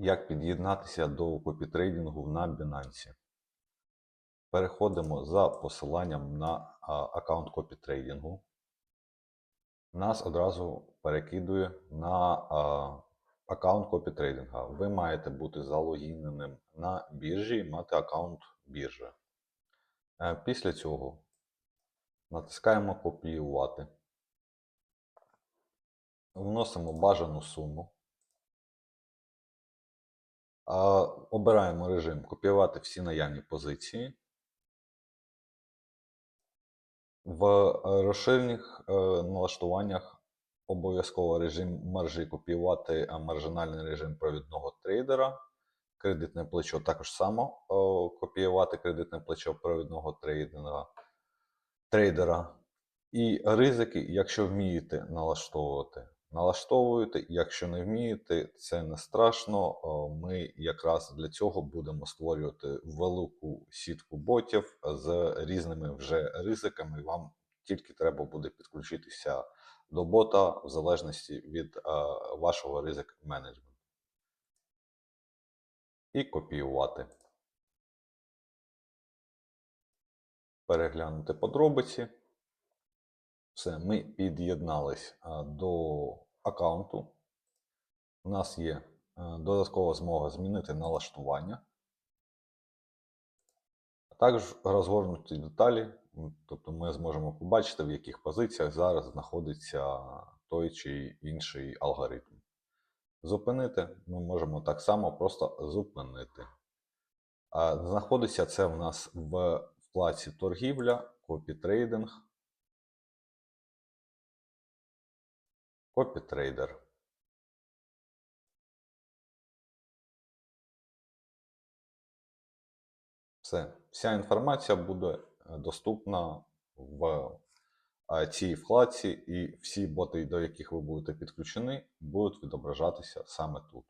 Як під'єднатися до копітрейдингу на Binance? Переходимо за посиланням на а, аккаунт копітрейдингу. Нас одразу перекидує на а, аккаунт копітрейдинга. Ви маєте бути залогіненим на біржі і мати аккаунт біржі. Е, Після цього натискаємо копіювати. Вносимо бажану суму. Обираємо режим копіювати всі наявні позиції. В е, розширених е, налаштуваннях обов'язково режим маржі копіювати маржинальний режим провідного трейдера. Кредитне плечо також само е, копіювати кредитне плечо провідного трейдинга, трейдера. І ризики, якщо вмієте налаштовувати, налаштовуєте. Якщо не вмієте, це не страшно. Ми якраз для цього будемо створювати велику сітку ботів з різними вже ризиками. Вам тільки треба буде підключитися до бота в залежності від е, вашого ризик менеджменту. І копіювати. Переглянути подробиці. Все, ми під'єднались до аккаунту. У нас є додаткова змога змінити налаштування. А також розгорнуті деталі, тобто ми зможемо побачити, в яких позиціях зараз знаходиться той чи інший алгоритм. Зупинити ми можемо так само просто зупинити. А, Знаходиться це в нас в вкладці торгівля, копітрейдинг. Копітрейдер. Все. Вся інформація буде е, доступна в е, цій вкладці, і всі боти, до яких ви будете підключені, будуть відображатися саме тут.